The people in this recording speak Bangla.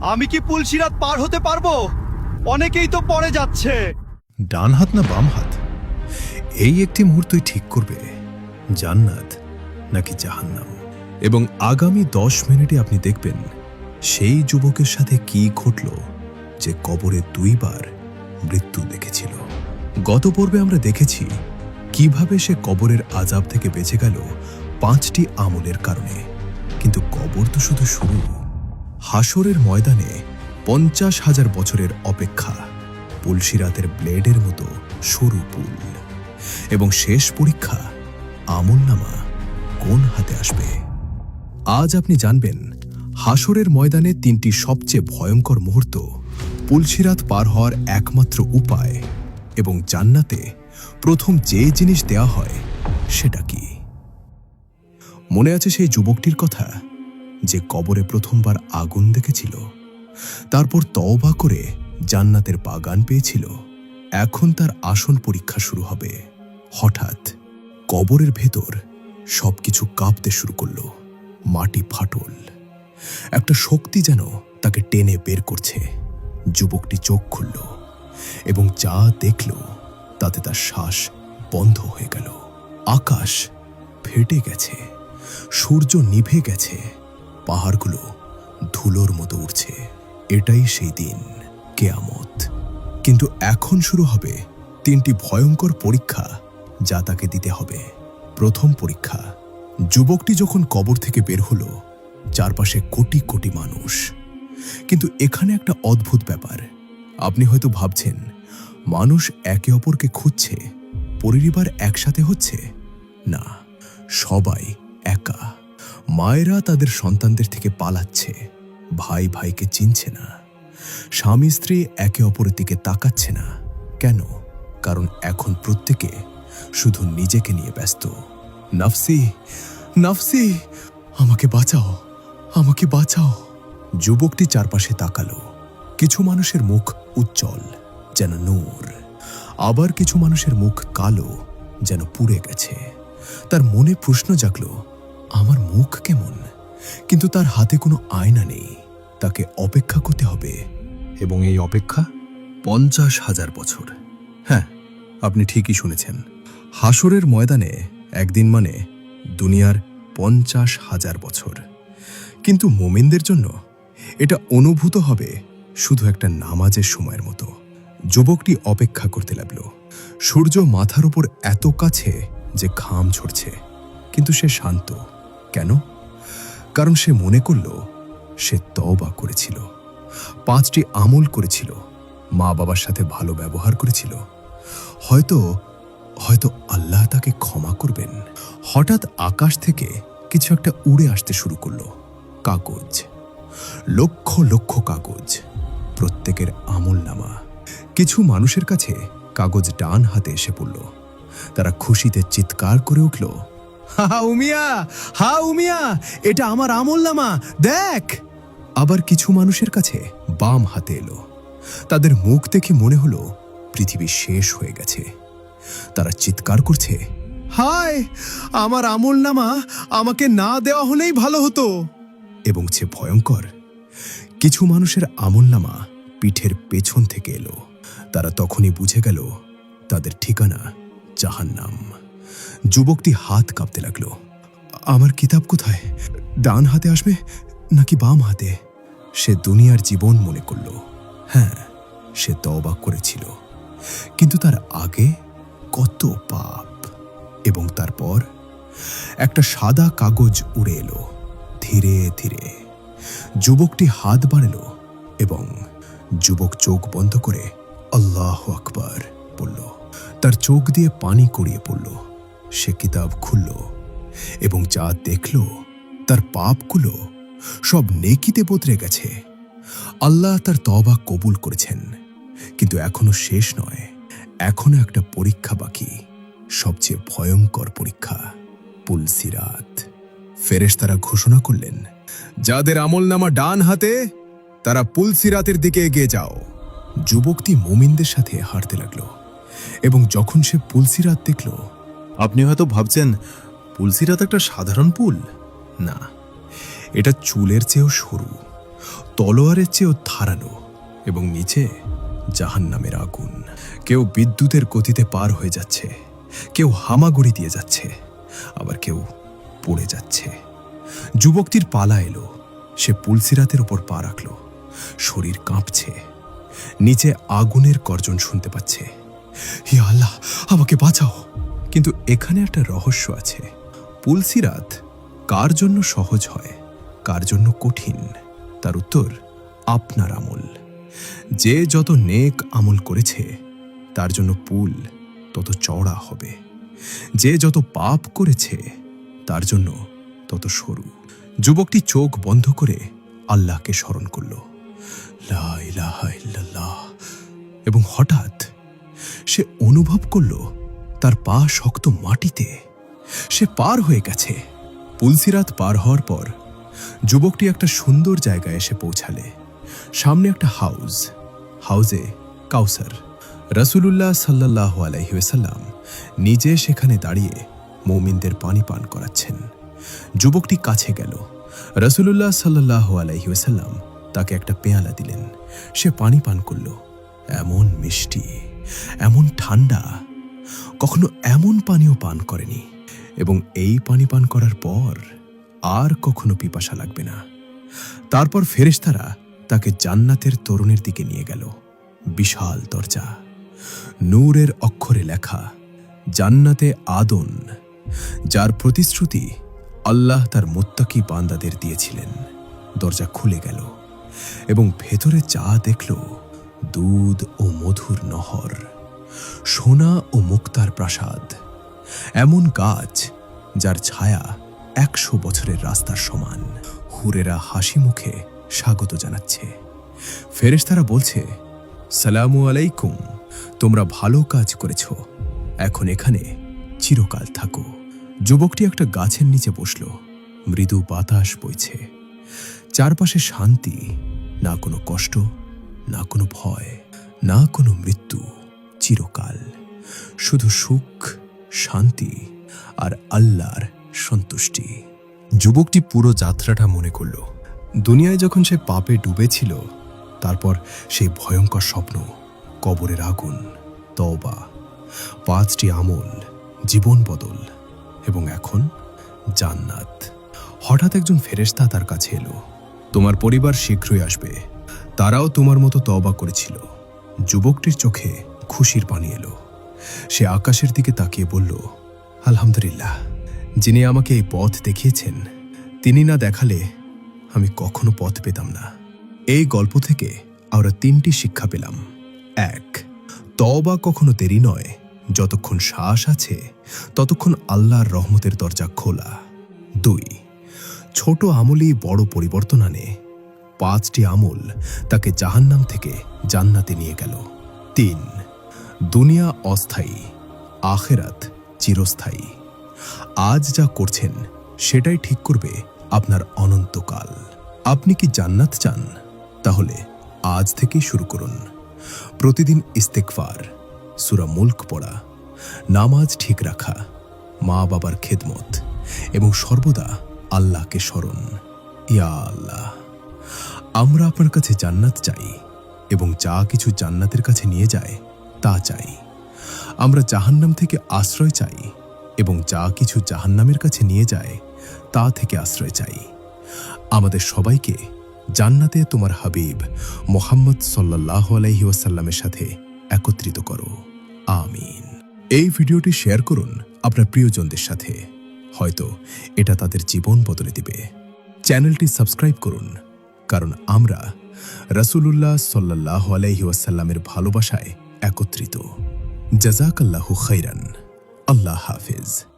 আমি কি পুলসিরাত পার হতে পারব? অনেকেই তো পড়ে যাচ্ছে। ডান হাত না বাম হাত? এই একটি মুহূর্তই ঠিক করবে, জান্নাত নাকি জাহান্নাম। এবং আগামী দশ মিনিটে আপনি দেখবেন, সেই যুবকের সাথে কি ঘটল যে কবরে দুইবার মৃত্যু দেখেছিল। গত পর্বে আমরা দেখেছি কীভাবে সে কবরের আজাব থেকে বেঁচে গেল পাঁচটি আমলের কারণে। কিন্তু কবর তো শুধু শুরু। হাসরের ময়দানে পঞ্চাশ হাজার বছরের অপেক্ষা পুলসিরাতের ব্লেডের মতো সরু পুল। এবং শেষ পরীক্ষা আমলনামা কোন হাতে আসবে? আজ আপনি জানবেন হাসরের ময়দানে তিনটি সবচেয়ে ভয়ঙ্কর মুহূর্ত পুলসিরাত পার হওয়ার একমাত্র উপায় এবং জান্নাতে প্রথম যে জিনিস দেয়া হয় সেটা কি? মনে আছে সেই যুবকটির কথা? যে কবরে প্রথমবার আগুন দেখেছিল, তারপর তওবা করে জান্নাতের বাগান পেয়েছিল, এখন তার আসন পরীক্ষা শুরু হবে। হঠাৎ কবরের ভেতর সবকিছু কাঁপতে শুরু করল, মাটি ফাটল। একটা শক্তি যেন তাকে টেনে বের করছে। যুবকটি চোখ খুলল এবং যা দেখল তাতে তার শ্বাস বন্ধ হয়ে গেল। আকাশ ফেটে গেছে, সূর্য নিভে গেছে। পাহাড়গুলো ধুলোর মতো উঠছে এটাই সেই দিন, কেয়ামত। কিন্তু এখন শুরু হবে তিনটি ভয়ঙ্কর পরীক্ষা যা তাকে দিতে হবে। প্রথম পরীক্ষা, যুবকটি যখন কবর থেকে বের হলো, চারপাশে কোটি কোটি মানুষ। কিন্তু এখানে একটা অদ্ভুত ব্যাপার। আপনি হয়তো ভাবছেন, মানুষ একে অপরকে খুঁজছে, পরিবার একসাথে হচ্ছে? না, সবাই একা। মায়েরা তাদের সন্তানদের থেকে পালাচ্ছে, ভাই ভাইকে চিনছে না, স্বামী স্ত্রী একে অপরের দিকে তাকাচ্ছে না। কেন? কারণ এখন প্রত্যেকে শুধু নিজেকে নিয়ে ব্যস্ত। নাফসি নাফসি, আমাকে বাঁচাও আমাকে বাঁচাও। যুবকটি চারপাশে তাকালো। কিছু মানুষের মুখ উজ্জ্বল, যেন নূর। আবার কিছু মানুষের মুখ কালো, যেন পুড়ে গেছে। তার মনে প্রশ্ন জাগলো আমার মুখ কেমন? কিন্তু তার হাতে কোনো আয়না নেই। তাকে অপেক্ষা করতে হবে। এবং এই অপেক্ষা পঞ্চাশ হাজার বছর। হ্যাঁ আপনি ঠিকই শুনেছেন। হাসরের ময়দানে একদিন মানে দুনিয়ার পঞ্চাশ হাজার বছর। কিন্তু মোমেনদের জন্য এটা অনুভূত হবে শুধু একটা নামাজের সময়ের মতো। যুবকটি অপেক্ষা করতে লাগল। সূর্য মাথার উপর এত কাছে যে ঘাম ঝরছে। কিন্তু সে শান্ত। কেন? কারণ সে মনে করল, সে তওবা করেছিল, পাঁচটি আমল করেছিল, মা বাবার সাথে ভালো ব্যবহার করেছিল। হয়তো হয়তো আল্লাহ তাকে ক্ষমা করবেন। হঠাৎ আকাশ থেকে কিছু একটা উড়ে আসতে শুরু করল, কাগজ, লক্ষ লক্ষ কাগজ, প্রত্যেকের আমল নামা। কিছু মানুষের কাছে কাগজ ডান হাতে এসে পড়ল। তারা খুশিতে চিৎকার করে উঠল হা উমিয়া হা উমিয়া, এটা আমার আমল দেখ। আবার কিছু মানুষের কাছে বাম হাতে এলো। তাদের মুখ দেখে মনে হলো পৃথিবী শেষ হয়ে গেছে। তারা চিৎকার করছে, হায়, আমার আমল নামা আমাকে না দেওয়া হলেই ভালো হতো। এবং সে ভয়ঙ্কর, কিছু মানুষের আমল নামা পিঠের পেছন থেকে এলো। তারা তখনই বুঝে গেল তাদের ঠিকানা জাহান্নাম। যুবকটি হাত কাঁপতে লাগল। আমার কিতাব কোথায়? ডান হাতে আসবে নাকি বাম হাতে? সে দুনিয়ার জীবন মনে করল। হ্যাঁ সে তওবা করেছিল। কিন্তু তার আগে কত পাপ। এবং তারপর একটা সাদা কাগজ উড়ে এলো ধীরে ধীরে। যুবকটি হাত বাড়ল এবং যুবক চোখ বন্ধ করে আল্লাহ আকবার বলল। তার চোখ দিয়ে পানি গড়িয়ে পড়ল। সে কিতাব খুলল এবং যা দেখল তার পাপগুলো সব নেকিতে বদলে গেছে। আল্লাহ তার তবা কবুল করেছেন, কিন্তু এখনও শেষ নয়। এখনও একটা পরীক্ষা বাকি, সবচেয়ে ভয়ঙ্কর পরীক্ষা, পুলসিরাত। ফেরেশ তারা ঘোষণা করলেন, যাদের আমলনামা ডান হাতে, তারা পুলসিরাতের দিকে এগিয়ে যাও। যুবকটি মোমিনদের সাথে হাঁটতে লাগল এবং যখন সে পুলসিরাত দেখল আপনি হয়তো ভাবছেন পুলসিরাত একটা সাধারণ পুল? না, এটা চুলের চেয়েও সরু, তলোয়ারের চেয়েও ধারালো এবং নিচে জাহান্নামের আগুন। কেউ বিদ্যুতের গতিতে পার হয়ে যাচ্ছে, কেউ হামাগুড়ি দিয়ে যাচ্ছে, আবার কেউ পড়ে যাচ্ছে। যুবকটির পালা এলো, সে পুলসিরাতের উপর পা রাখল, শরীর কাঁপছে, নিচে আগুনের গর্জন শুনতে পাচ্ছে। হি আল্লাহ, আমাকে বাঁচাও! কিন্তু এখানে একটা রহস্য আছে। পুলসিরাত কার জন্য সহজ হয়, কার জন্য কঠিন? তার উত্তর, আপনার আমল। যে যত নেক আমল করেছে, তার জন্য পুল তত চওড়া হবে। যে যত পাপ করেছে, তার জন্য তত সরু। যুবকটি চোখ বন্ধ করে আল্লাহকে স্মরণ করল। লা ইলাহা ইল্লাল্লাহ। এবং হঠাৎ সে অনুভব করল তার পা শক্ত মাটিতে। সে পার হয়ে গেছে। পুলসিরাত পার হওয়ার পর যুবকটি একটা সুন্দর জায়গায় এসে পৌঁছালে। সামনে একটা হাউস। হাউজে কাউসার। রসুলুল্লাহ সাল্লাহ আলাইসাল্লাম নিজে সেখানে দাঁড়িয়ে মৌমিনদের পানি পান করাচ্ছেন। যুবকটি কাছে গেল। রসুলুল্লাহ সাল্লাহ আলাইসাল্লাম তাকে একটা পেয়ালা দিলেন। সে পানি পান করল। এমন মিষ্টি, এমন ঠান্ডা কখনো এমন পানীয় পান করেনি। এবং এই পানি পান করার পর আর কখনো পিপাসা লাগবে না। তারপর ফেরেশতারা তাকে জান্নাতের তরুণের দিকে নিয়ে গেল। বিশাল দরজা। নূরের অক্ষরে লেখা, জান্নাতে আদন যার প্রতিশ্রুতি আল্লাহ তার মোত্তাকি বান্দাদের দিয়েছিলেন। দরজা খুলে গেল এবং ভেতরে চা দেখল দুধ ও মধুর নহর। সোনা ও মুক্তার প্রাসাদ। এমন গাছ যার ছায়া একশো বছরের রাস্তার সমান। হুরেরা হাসি মুখে স্বাগত জানাচ্ছে। ফেরেশতারা বলছে, সালামু আলাইকুম, তোমরা ভালো কাজ করেছ। এখন এখানে চিরকাল থাকো। যুবকটি একটা গাছের নিচে বসল। মৃদু বাতাস বইছে। চারপাশে শান্তি, না কোনো কষ্ট, না কোনো ভয়, না কোনো মৃত্যু। চিরকাল। শুধু সুখ, শান্তি আর আল্লাহর সন্তুষ্টি। যুবকটি পুরো যাত্রাটা মনে করল। দুনিয়ায় যখন সে পাপে ডুবেছিল, তারপর সেই ভয়ঙ্কর স্বপ্ন, কবরের আগুন, তওবা, পাঁচটি আমল, জীবন বদল এবং এখন জান্নাত। হঠাৎ একজন ফেরেশতা তার কাছে এলো। তোমার পরিবার শীঘ্রই আসবে। তারাও তোমার মতো তওবা করেছিল। যুবকটির চোখে খুশির পানি এলো। সে আকাশের দিকে তাকিয়ে বলল, আলহামদুলিল্লাহ, যিনি আমাকে এই পথ দেখিয়েছেন, তিনি না দেখালে আমি কখনো পথ পেতাম না। এই গল্প থেকে আমরা তিনটি শিক্ষা পেলাম। এক, তওবা কখনো দেরি নয়। যতক্ষণ শ্বাস আছে, ততক্ষণ আল্লাহর রহমতের দরজা খোলা। দুই, ছোট আমলই বড় পরিবর্তন আনে। পাঁচটি আমল তাকে জাহান্নাম থেকে জান্নাতে নিয়ে গেল। তিন দুনিয়া অস্থায়ী, আখেরাত চিরস্থায়ী। আজ যা করছেন, সেটাই ঠিক করবে আপনার অনন্তকাল। আপনি কি জান্নাত চান? তাহলে আজ থেকেই শুরু করুন। প্রতিদিন ইস্তেকফার সুরা মুল্ক পড়া, নামাজ ঠিক রাখা মা বাবার খেদমত এবং সর্বদা আল্লাহকে স্মরণ। ইয়া আল্লাহ, আমরা আপনার কাছে জান্নাত চাই এবং যা কিছু জান্নাতের কাছে নিয়ে যায় তা চাই। আমরা জাহান্নাম থেকে আশ্রয় চাই এবং যা কিছু জাহান্নামের কাছে নিয়ে যায়, তা থেকে আশ্রয় চাই। আমাদের সবাইকে জান্নাতে তোমার হাবিব মোহাম্মদ সাল্লাহ আলাইহি ওয়াসাল্লামের সাথে একত্রিত করো। আমিন। এই ভিডিওটি শেয়ার করুন আপনার প্রিয়জনদের সাথে। হয়তো এটা তাদের জীবন বদলে দিবে। চ্যানেলটি সাবস্ক্রাইব করুন, কারণ আমরা রাসূলুল্লাহ সাল্লাহ আলাইহি ওয়াসাল্লামের ভালোবাসায় একত্রিত। জাজাকাল্লাহু খৈরান আল্লাহ হাফিজ।